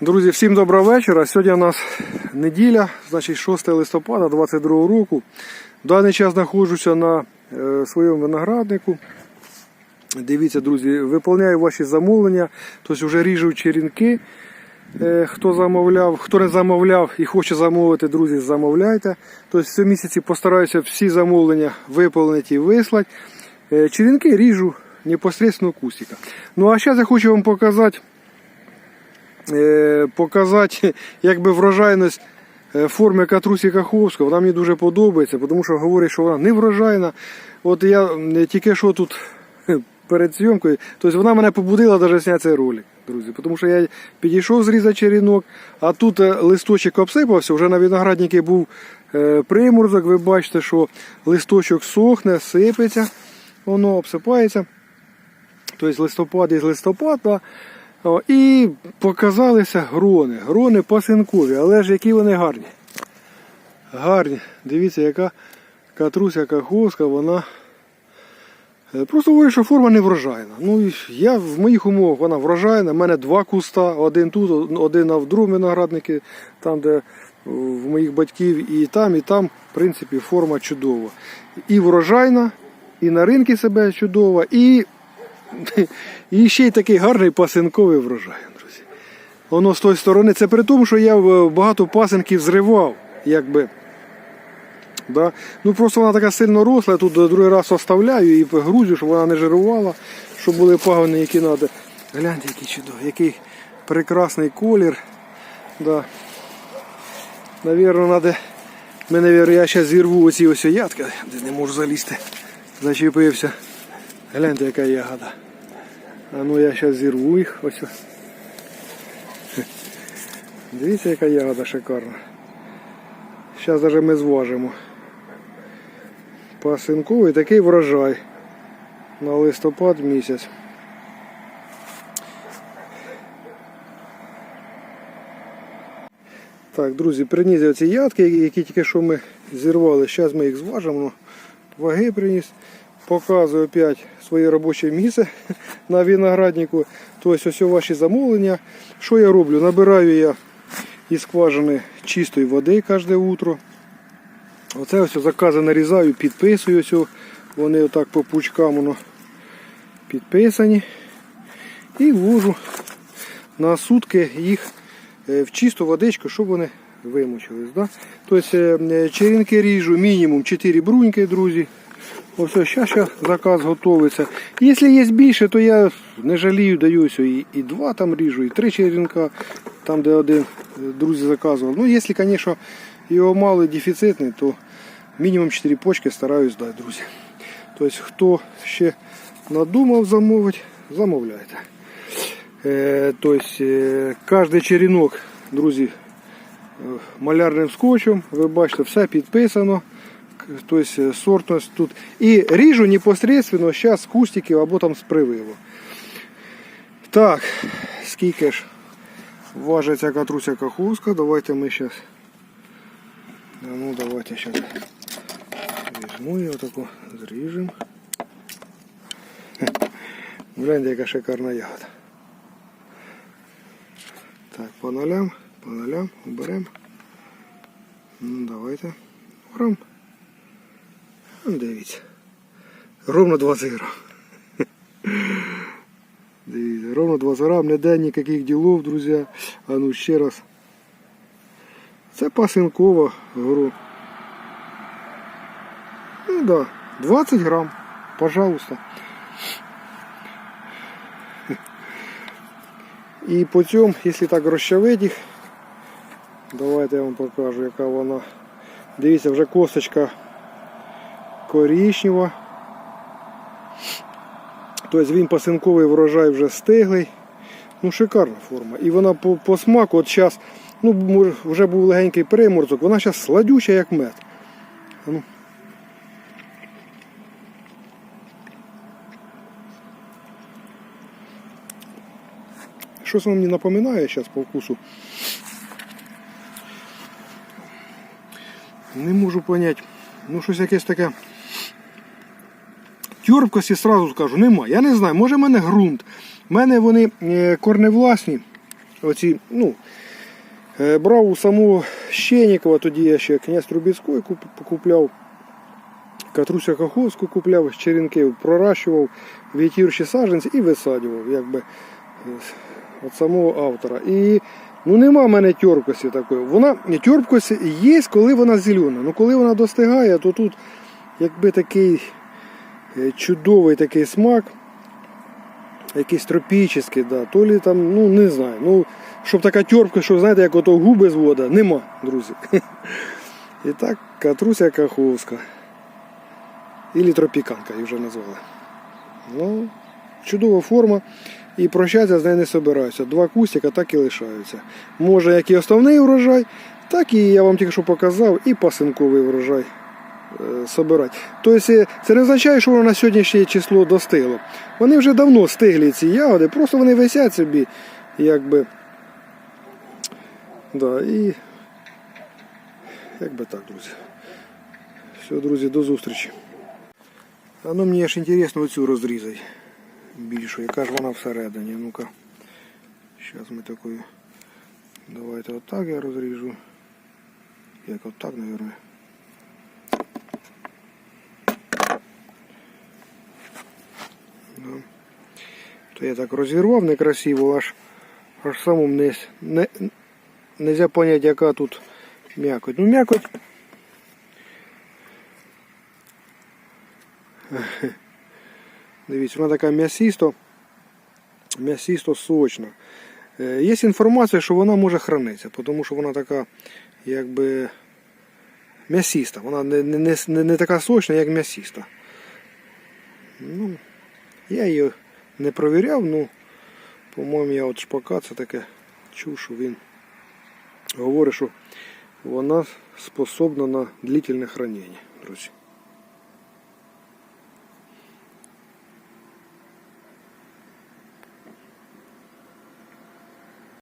Друзі, всім доброго вечора. Сьогодні у нас неділя, значить 6 листопада 22 року. В даний час знаходжуся на е, своєму винограднику. Дивіться, друзі, виповняю ваші замовлення. Тобто вже ріжу черенки. Е, Хто замовляв, хто не замовляв і хоче замовити, друзі, замовляйте. Тобто в місяці постараюся всі замовлення виповнити і вислати. Е, Черенки ріжу непосредственно кустика. Ну а зараз я хочу вам показати показати якби врожайність е, форми Катрусі Каховського. Вона мені дуже подобається, тому що говорять, що вона не врожайна. От я е, тільки що тут перед зйомкою, тобто вона мене побудила навіть зняти цей ролик, друзі. Тому що я підійшов зрізати черенок, а тут е, листочок обсипався, вже на винограднику був е, приморозок. Ви бачите, що листочок сохне, сипеться, воно обсипається. Тобто листопад із листопада. І показалися грони. Грони пасинкові, але ж які вони гарні. Гарні. Дивіться, яка катруся каховська, вона. е, Просто говорю, що форма не врожайна. Ну, я в моїх умовах вона врожайна. У мене два куста, один тут, один на другому винограднику, там, де в моїх батьків, і там, і там, в принципі, форма чудова. І врожайна, і на ринку себе чудова, і і ще й такий гарний пасинковий врожай, друзі. Воно з тої сторони. Це при тому, що я е, багато пасинків зривав, якби. Да? Ну просто вона така сильно росла, я тут другий раз оставляю і грузю, щоб вона не жирувала, щоб були пагони, які треба. Гляньте, який чудовий, який прекрасний колір. Да. Навірно. Ми, навірно, я зараз зірву оці ось ядки, де не можу залізти. Зачепився. Гляньте, яка ягода. А ну я зараз зірву їх. Ось. Дивіться, яка ягода шикарна. Зараз навіть ми зважимо. Пасинковий такий врожай на листопад місяць. Так, друзі, приніс я ці ядки, які тільки що ми зірвали. Зараз ми їх зважимо. Ваги приніс. Показую опять своє робоче місце на винограднику. Тобто ось ваші замовлення. Що я роблю? Набираю я із скважини чистої води кожне утро. Оце ось закази нарізаю, підписую. Ось вони отак по пучкам воно підписані. І ввожу на сутки їх е, в чисту водичку, щоб вони вимочились. Да? Тобто е, черенки ріжу мінімум 4 бруньки, друзі. Ось зараз ще заказ готується. Якщо є більше, то я не жалію, даю і, і два там ріжу, і три черенка, там де один е, друзі заказував. Ну, якщо, звісно, його мало дефіцитний, то мінімум 4 почки стараюсь дати, друзі. Тобто, хто ще надумав замовити, замовляйте. Е, тобто, е, кожен черенок, друзі, е, малярним скотчем, ви бачите, все підписано то есть э, сортность тут. И ріжу непосредственно сейчас кустики, кустиків або там з его. Так, скільки ж важить ця катруся кахуска. Давайте мы сейчас. А ну давайте сейчас. Возьму візьму вот отаку, зрежем. Гляньте, яка шикарна ягода. Так, по нолям, по нолям, уберемо. Ну давайте. Урам. 9. Ровно 2 зира. Дивіться, ровно 2 зира, не дай ніяких ділов, друзі. А ну ще раз. Це пасинкова гру. Ну да, 20 грам, пожалуйста. І по цьому, якщо так розчавити їх, давайте я вам покажу, яка вона. Дивіться, вже косточка коричнева. Тобто він пасинковий врожай вже стиглий. Ну, шикарна форма. І вона по, по смаку, от зараз, ну, вже був легенький приморозок, вона зараз сладюча, як мед. Ну. Щось воно мені напоминає зараз по вкусу. Не можу поняти. Ну, щось якесь таке. Тюрбкості сразу скажу, нема. Я не знаю, може в мене ґрунт. У мене вони е, корневласні. оці, ну, е, брав у самого Щенікова, тоді я ще князь Трубецький куп- покупляв. Катруся Каховську купляв з черенків, проращував в'ятірші саджанці і висаджував, якби е, від самого автора. І ну нема в мене тьорпкості такої. Вона тьорпкость є, коли вона зелена. Ну коли вона достигає, то тут якби такий е, чудовий такий смак, якийсь тропічний, да. то лі там, ну не знаю. Ну, щоб така тьорпка, що знаєте, як ото губи з вода, нема, друзі. І так, Катруся Каховська. Ілі тропіканка її вже назвали. Ну, чудова форма. І прощатися з нею не собираюся. Два кустика так і лишаються. Може, як і основний урожай, так і я вам тільки що показав, і пасинковий врожай е, собирати. Тобто е, це не означає, що воно на сьогоднішнє число достигло. Вони вже давно стиглі ці ягоди, просто вони висять собі, якби. Да, і якби так, друзі. Все, друзі, до зустрічі. А ну мені ж інтересно оцю розрізати. Більшу, яка ж вона всередині. Ну-ка. Зараз ми такою. Давайте отак я розріжу. Як отак, мабуть. То я так розірвав некрасиво, аж аж самому не, не, нельзя поняти, яка тут м'якоть. Ну м'якоть Дивіться, вона така м'ясісто, м'ясісто сочна. Е, Є інформація, що вона може хранитися, тому що вона така, якби м'ясіста. Вона не, не, не, не така сочна, як м'ясіста. Ну, я її не провіряв, ну, по-моєму, я от шпака це таке чув, що він говорить, що вона способна на длительне хранення, друзі.